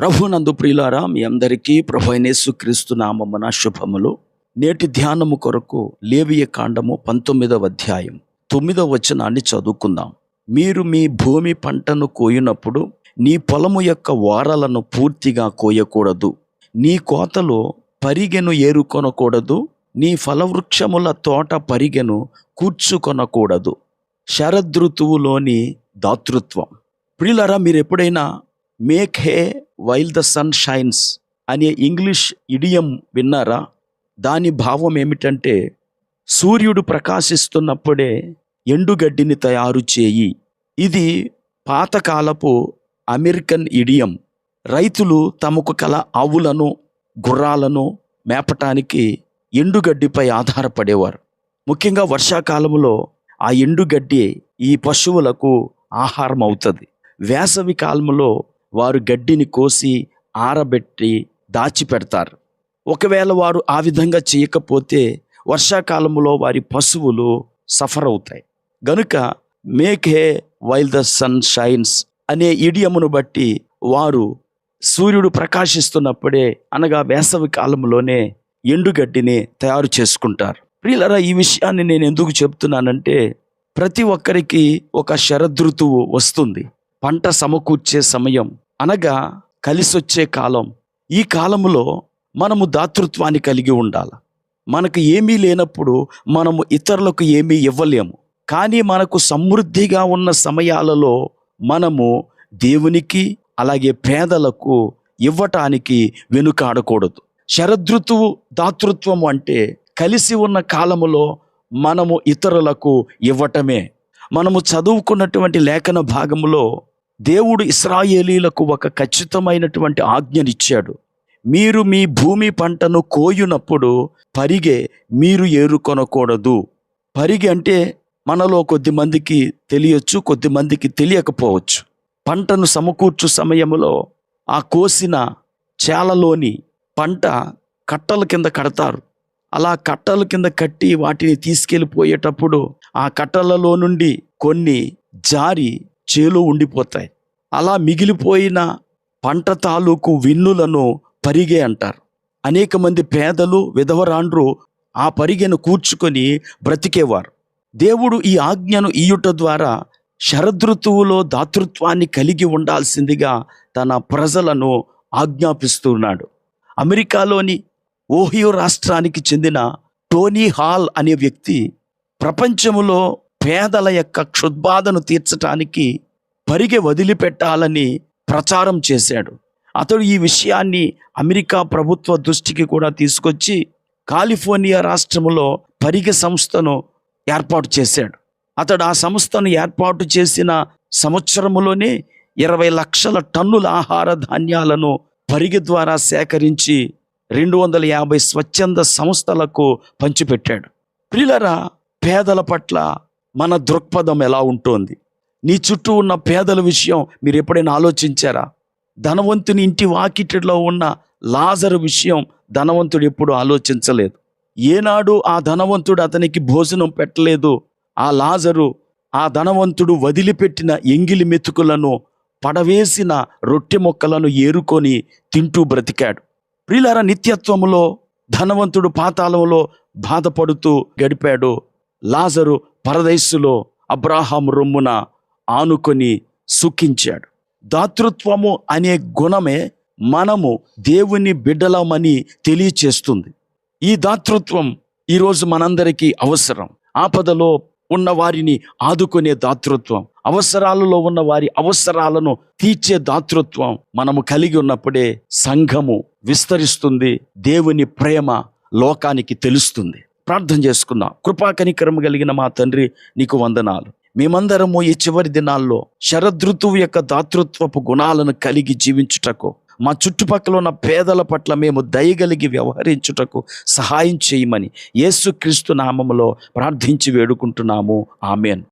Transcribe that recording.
ప్రభునందు ప్రియులారా మీ అందరికీ ప్రభు క్రీస్తు నామమున శుభములు. నేటి ధ్యానము కొరకు లేవియ కాండము పంతొమ్మిదవ అధ్యాయం తొమ్మిదవ వచనాన్ని చదువుకుందాం. మీరు మీ భూమి పంటను కోయినప్పుడు నీ పొలము యొక్క వారలను పూర్తిగా కోయకూడదు. నీ కోతలో పరిగెను ఏరుకొనకూడదు. నీ ఫలవృక్షముల తోట పరిగెను కూర్చుకొనకూడదు. శరదృతువులోని దాతృత్వం. ప్రియులారా మీరు ఎప్పుడైనా make hay while the sun shines అనే ఇంగ్లీష్ ఇడియం విన్నారా? దాని భావం ఏమిటంటే సూర్యుడు ప్రకాశిస్తున్నప్పుడే ఎండుగడ్డిని తయారు చేయి. ఇది పాతకాలపు అమెరికన్ ఇడియం. రైతులు తమకు కల ఆవులను గుర్రాలను మేపటానికి ఎండుగడ్డిపై ఆధారపడేవారు. ముఖ్యంగా వర్షాకాలంలో ఆ ఎండుగడ్డి ఈ పశువులకు ఆహారం అవుతుంది వేసవి కాలంలో వారు గడ్డిని కోసి ఆరబెట్టి దాచిపెడతారు. ఒకవేళ వారు ఆ విధంగా చేయకపోతే వర్షాకాలంలో వారి పశువులు సఫర్ అవుతాయి గనుక make hay while the sun shines అనే ఇడియమును బట్టి వారు సూర్యుడు ప్రకాశిస్తున్నప్పుడే అనగా వేసవి కాలంలోనే ఎండుగడ్డిని తయారు చేసుకుంటారు. ప్రియులరా ఈ విషయాన్ని నేను ఎందుకు చెప్తున్నానంటే ప్రతి ఒక్కరికి ఒక శరదృతువు వస్తుంది. పంట సమకూర్చే సమయం అనగా కలిసొచ్చే కాలం. ఈ కాలంలో మనము దాతృత్వాన్ని కలిగి ఉండాలి. మనకు ఏమీ లేనప్పుడు మనము ఇతరులకు ఏమీ ఇవ్వలేము. కానీ మనకు సమృద్ధిగా ఉన్న సమయాలలో మనము దేవునికి అలాగే పేదలకు ఇవ్వటానికి వెనుకాడకూడదు. శరదృతువు దాతృత్వం అంటే కలిసి ఉన్న కాలములో మనము ఇతరులకు ఇవ్వటమే. మనము చదువుకున్నటువంటి లేఖన భాగములో దేవుడు ఇస్రాయేలీలకు ఒక ఖచ్చితమైనటువంటి ఆజ్ఞనిచ్చాడు. మీరు మీ భూమి పంటను కోయునప్పుడు పరిగె మీరు ఏరుకొనకూడదు. పరిగె అంటే మనలో కొద్ది మందికి తెలియచ్చు కొద్ది మందికి తెలియకపోవచ్చు. పంటను సమకూర్చు సమయంలో ఆ కోసిన చేలలోని పంట కట్టల కింద కడతారు. అలా కట్టల కింద కట్టి వాటిని తీసుకెళ్ళిపోయేటప్పుడు ఆ కట్టలలో నుండి కొన్ని జారి చేలో ఉండిపోతాయి. అలా మిగిలిపోయిన పంట తాలూకు విన్నులను పరిగే అంటారు. అనేక మంది పేదలు విధవరాండ్రు ఆ పరిగెను కూర్చుకొని బ్రతికేవారు. దేవుడు ఈ ఆజ్ఞను ఇయుట ద్వారా శరదృతువులో దాతృత్వాన్ని కలిగి ఉండాల్సిందిగా తన ప్రజలను ఆజ్ఞాపిస్తున్నాడు. అమెరికాలోని ఓహియో రాష్ట్రానికి చెందిన టోనీ హాల్ అనే వ్యక్తి ప్రపంచంలో పేదల యొక్క క్షుద్బాధను తీర్చటానికి పరిగె వదిలిపెట్టాలని ప్రచారం చేశాడు. అతడు ఈ విషయాన్ని అమెరికా ప్రభుత్వ దృష్టికి కూడా తీసుకొచ్చి కాలిఫోర్నియా రాష్ట్రంలో పరిగె సంస్థను ఏర్పాటు చేశాడు. అతడు ఆ సంస్థను ఏర్పాటు చేసిన సంవత్సరములోనే ఇరవై లక్షల టన్నుల ఆహార ధాన్యాలను పరిగె ద్వారా సేకరించి రెండు వందల యాభై స్వచ్ఛంద సంస్థలకు పంచిపెట్టాడు. ప్రిలరా పేదల పట్ల మన దృక్పథం ఎలా ఉంటుంది? నీ చుట్టూ ఉన్న పేదల విషయం మీరు ఎప్పుడైనా ఆలోచించారా? ధనవంతుని ఇంటి వాకిటిలో ఉన్న లాజరు విషయం ధనవంతుడు ఎప్పుడు ఆలోచించలేదు. ఏనాడు ఆ ధనవంతుడు అతనికి భోజనం పెట్టలేదు. ఆ లాజరు ఆ ధనవంతుడు వదిలిపెట్టిన ఎంగిలి మెతుకులను పడవేసిన రొట్టె మొక్కలను ఏరుకొని తింటూ బ్రతికాడు. ప్రియులార నిత్యత్వములో ధనవంతుడు పాతాళంలో బాధపడుతూ గడిపాడు. లాజరు పరదైస్సులో అబ్రాహాం రొమ్మున ఆనుకొని సుఖించాడు. దాతృత్వము అనే గుణమే మనము దేవుని బిడ్డలమని తెలియచేస్తుంది. ఈ దాతృత్వం ఈరోజు మనందరికీ అవసరం. ఆపదలో ఉన్న వారిని ఆదుకునే దాతృత్వం అవసరాలలో ఉన్న వారి అవసరాలను తీర్చే దాతృత్వం మనము కలిగి ఉన్నప్పుడే సంఘము విస్తరిస్తుంది దేవుని ప్రేమ లోకానికి తెలుస్తుంది. ప్రార్థన చేసుకుందాం. కృపాకనికరం కలిగిన మా తండ్రి నీకు వందనాలు. మేమందరము ఈ చివరి దినాల్లో శరదృతువు యొక్క దాతృత్వపు గుణాలను కలిగి జీవించుటకు మా చుట్టుపక్కల ఉన్న పేదల పట్ల మేము దయగలిగి వ్యవహరించుటకు సహాయం చేయమని యేసుక్రీస్తు నామములో ప్రార్థించి వేడుకుంటున్నాము. ఆమెన్.